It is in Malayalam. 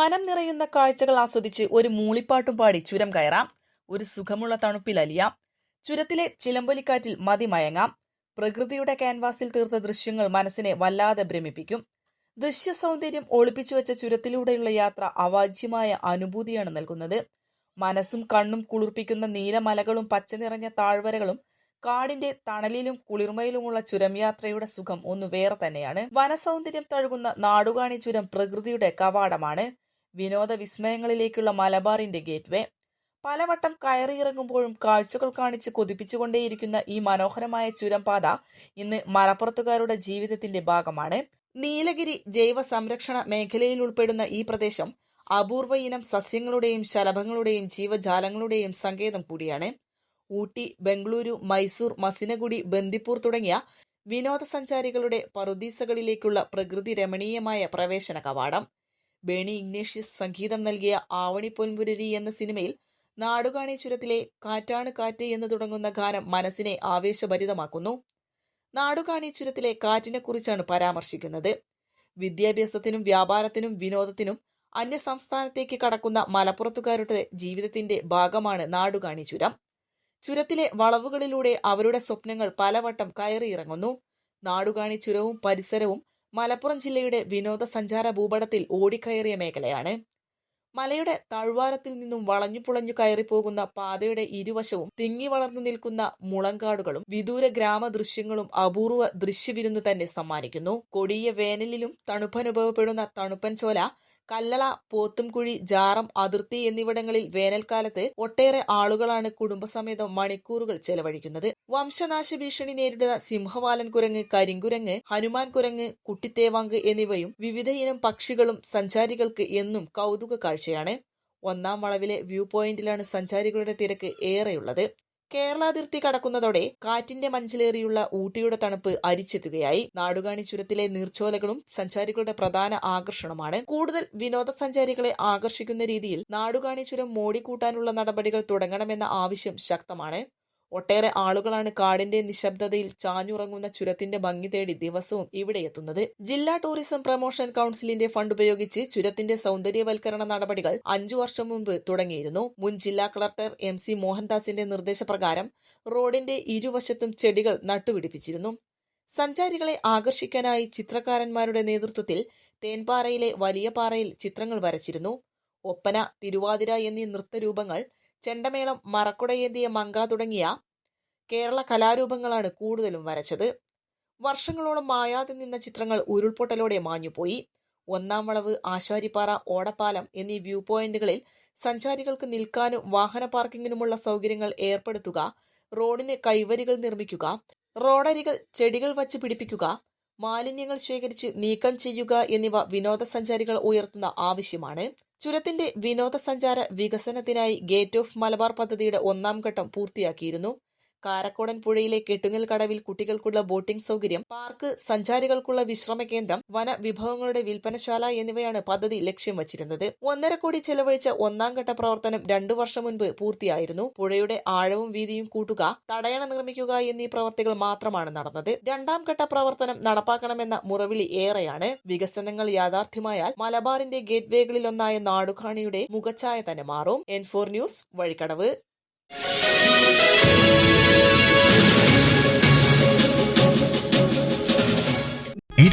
മനം നിറയുന്ന കാഴ്ചകൾ ആസ്വദിച്ച് ഒരു മൂളിപ്പാട്ടും പാടി ചുരം കയറാം. ഒരു സുഖമുള്ള തണുപ്പിൽ അലിയാം. ചുരത്തിലെ ചിലമ്പൊലിക്കാറ്റിൽ മതിമയങ്ങാം പ്രകൃതിയുടെ ക്യാൻവാസിൽ തീർത്ത ദൃശ്യങ്ങൾ മനസ്സിനെ വല്ലാതെ ഭ്രമിപ്പിക്കും. ദൃശ്യ സൗന്ദര്യം ഒളിപ്പിച്ചു വെച്ച ചുരത്തിലൂടെയുള്ള യാത്ര അവാജ്യമായ അനുഭൂതിയാണ് നൽകുന്നത്. മനസ്സും കണ്ണും കുളിർപ്പിക്കുന്ന നീലമലകളും പച്ച നിറഞ്ഞ താഴ്വരകളും കാടിന്റെ തണലിലും കുളിർമയിലുമുള്ള ചുരം യാത്രയുടെ സുഖം ഒന്ന് വേറെ തന്നെയാണ്. വനസൗന്ദര്യം തഴുകുന്ന നാടുകാണി ചുരം പ്രകൃതിയുടെ കവാടമാണ്. വിനോദ വിസ്മയങ്ങളിലേക്കുള്ള മലബാറിന്റെ ഗേറ്റ്വേ. പലവട്ടം കയറിയിറങ്ങുമ്പോഴും കാഴ്ചകൾ കാണിച്ച് കൊതിപ്പിച്ചുകൊണ്ടേയിരിക്കുന്ന ഈ മനോഹരമായ ചുരംപാത ഇന്ന് മലപ്പുറത്തുകാരുടെ ജീവിതത്തിന്റെ ഭാഗമാണ്. നീലഗിരി ജൈവ സംരക്ഷണ മേഖലയിൽ ഉൾപ്പെടുന്ന ഈ പ്രദേശം അപൂർവ ഇനം സസ്യങ്ങളുടെയും ശലഭങ്ങളുടെയും ജീവജാലങ്ങളുടെയും സങ്കേതം കൂടിയാണ്. ഊട്ടി ബംഗളൂരു മൈസൂർ മസിനഗുഡി ബന്ദിപ്പൂർ തുടങ്ങിയ വിനോദസഞ്ചാരികളുടെ പറുദീസകളിലേക്കുള്ള പ്രകൃതി രമണീയമായ പ്രവേശന കവാടം. ബേണി ഇഗ്നേഷ്യസ് സംഗീതം നൽകിയ ആവണി പൊൻപുരരി എന്ന സിനിമയിൽ നാടുകാണി ചുരത്തിലെ കാറ്റാണ് കാറ്റ് എന്ന് തുടങ്ങുന്ന ഗാനം മനസ്സിനെ ആവേശഭരിതമാക്കുന്നു. നാടുകാണി ചുരത്തിലെ കാറ്റിനെക്കുറിച്ചാണ് പരാമർശിക്കുന്നത്. വിദ്യാഭ്യാസത്തിനും വ്യാപാരത്തിനും വിനോദത്തിനും അന്യസംസ്ഥാനത്തേക്ക് കടക്കുന്ന മലപ്പുറത്തുകാരുടെ ജീവിതത്തിന്റെ ഭാഗമാണ് നാടുകാണി ചുരം. ചുരത്തിലെ വളവുകളിലൂടെ അവരുടെ സ്വപ്നങ്ങൾ പലവട്ടം കയറിയിറങ്ങുന്നു. നാടുകാണി ചുരവും പരിസരവും മലപ്പുറം ജില്ലയുടെ വിനോദസഞ്ചാര ഭൂപടത്തിൽ ഓടിക്കയറിയ മേഖലയാണ്. മലയുടെ താഴ്വാരത്തിൽ നിന്നും വളഞ്ഞു പുളഞ്ഞു കയറിപ്പോകുന്ന പാതയുടെ ഇരുവശവും തിങ്ങി വളർന്നു നിൽക്കുന്ന മുളങ്കാടുകളും വിദൂര ഗ്രാമ ദൃശ്യങ്ങളും അപൂർവ ദൃശ്യവിരുന്ന് തന്നെ സമ്മാനിക്കുന്നു. കൊടിയ വേനലിലും തണുപ്പനുഭവപ്പെടുന്ന തണുപ്പൻ ചോല കല്ലള പോത്തുംകുഴി ജാറം അതിർത്തി എന്നിവിടങ്ങളിൽ വേനൽക്കാലത്ത് ഒട്ടേറെ ആളുകളാണ് കുടുംബസമേതം മണിക്കൂറുകൾ ചെലവഴിക്കുന്നത്. വംശനാശ ഭീഷണി നേരിടുന്ന സിംഹവാലൻ കുരങ്ങ് കരിങ്കുരങ്ങ് ഹനുമാൻ കുരങ്ങ് കുട്ടിത്തേവാങ്ക് എന്നിവയും വിവിധയിനം പക്ഷികളും സഞ്ചാരികൾക്ക് എന്നും കൗതുക കാഴ്ചയാണ് ഒന്നാം വളവിലെ വ്യൂ പോയിന്റിലാണ് സഞ്ചാരികളുടെ തിരക്ക് ഏറെയുള്ളത്. കേരളാതിർത്തി കടക്കുന്നതോടെ കാറ്റിന്റെ മഞ്ചിലേറിയുള്ള ഊട്ടിയുടെ തണുപ്പ് അരിച്ചെത്തുകയായി. നാടുകാണി ചുരത്തിലെ നീർച്ചോലകളും സഞ്ചാരികളുടെ പ്രധാന ആകർഷണമാണ്. കൂടുതൽ വിനോദസഞ്ചാരികളെ ആകർഷിക്കുന്ന രീതിയിൽ നാടുകാണി ചുരം മോടിക്കൂട്ടാനുള്ള നടപടികൾ തുടങ്ങണമെന്ന ആവശ്യം ശക്തമാണ്. ഒട്ടേറെ ആളുകളാണ് കാടിന്റെ നിശബ്ദതയിൽ ചാഞ്ഞുറങ്ങുന്ന ചുരത്തിന്റെ ഭംഗി തേടി ദിവസവും ഇവിടെ എത്തുന്നത്. ജില്ലാ ടൂറിസം പ്രൊമോഷൻ കൌൺസിലിന്റെ ഫണ്ട് ഉപയോഗിച്ച് ചുരത്തിന്റെ സൗന്ദര്യവൽക്കരണ നടപടികൾ അഞ്ചു വർഷം മുമ്പ് തുടങ്ങിയിരുന്നു. മുൻ ജില്ലാ കളക്ടർ എം സി മോഹൻദാസിന്റെ നിർദ്ദേശപ്രകാരം റോഡിന്റെ ഇരുവശത്തും ചെടികൾ നട്ടുപിടിപ്പിച്ചിരുന്നു. സഞ്ചാരികളെ ആകർഷിക്കാനായി ചിത്രകാരന്മാരുടെ നേതൃത്വത്തിൽ തേൻപാറയിലെ വലിയ പാറയിൽ ചിത്രങ്ങൾ വരച്ചിരുന്നു. ഒപ്പന തിരുവാതിര എന്നീ നൃത്തരൂപങ്ങൾ ചെണ്ടമേളം മറക്കുടയേന്തിയ മങ്ക തുടങ്ങിയ കേരള കലാരൂപങ്ങളാണ് കൂടുതലും വരച്ചത്. വർഷങ്ങളോളം മായാതെ നിന്ന ചിത്രങ്ങൾ ഉരുൾപൊട്ടലോടെ മാഞ്ഞുപോയി. ഒന്നാം വളവ് ആശാരിപ്പാറ ഓടപ്പാലം എന്നീ വ്യൂ പോയിന്റുകളിൽ സഞ്ചാരികൾക്ക് നിൽക്കാനും വാഹന പാർക്കിങ്ങിനുമുള്ള സൗകര്യങ്ങൾ ഏർപ്പെടുത്തുക റോഡിന് കൈവരികൾ നിർമ്മിക്കുക റോഡരികൾ ചെടികൾ വച്ച് പിടിപ്പിക്കുക മാലിന്യങ്ങൾ ശേഖരിച്ച് നീക്കം ചെയ്യുക എന്നിവ വിനോദസഞ്ചാരികൾ ഉയർത്തുന്ന ആവശ്യമാണ്. ചുരത്തിന്റെ വിനോദസഞ്ചാര വികസനത്തിനായി ഗേറ്റ് ഓഫ് മലബാർ പദ്ധതിയുടെ ഒന്നാം ഘട്ടം പൂർത്തിയാക്കിയിരുന്നു കാരക്കോടൻ പുഴയിലെ കെട്ടുങ്ങൽ കടവിൽ കുട്ടികൾക്കുള്ള ബോട്ടിംഗ് സൗകര്യം പാർക്ക് സഞ്ചാരികൾക്കുള്ള വിശ്രമ കേന്ദ്രം വന വിഭവങ്ങളുടെ വിൽപ്പനശാല എന്നിവയാണ് പദ്ധതി ലക്ഷ്യം വച്ചിരുന്നത്. ഒന്നര കോടി ചെലവഴിച്ച ഒന്നാം ഘട്ട പ്രവർത്തനം രണ്ടു വർഷം മുൻപ് പൂർത്തിയായിരുന്നു. പുഴയുടെ ആഴവും വീതിയും കൂട്ടുക തടയണ നിർമ്മിക്കുക എന്നീ പ്രവർത്തികൾ മാത്രമാണ് നടന്നത്. രണ്ടാം ഘട്ട പ്രവർത്തനം നടപ്പാക്കണമെന്ന മുറവിളി ഏറെയാണ്. വികസനങ്ങൾ യാഥാർത്ഥ്യമായാൽ മലബാറിന്റെ ഗേറ്റ് വേകളിലൊന്നായ നാടുകാണിയുടെ മുഖച്ഛായ തന്നെ മാറും. N four news Vazhikkadavu.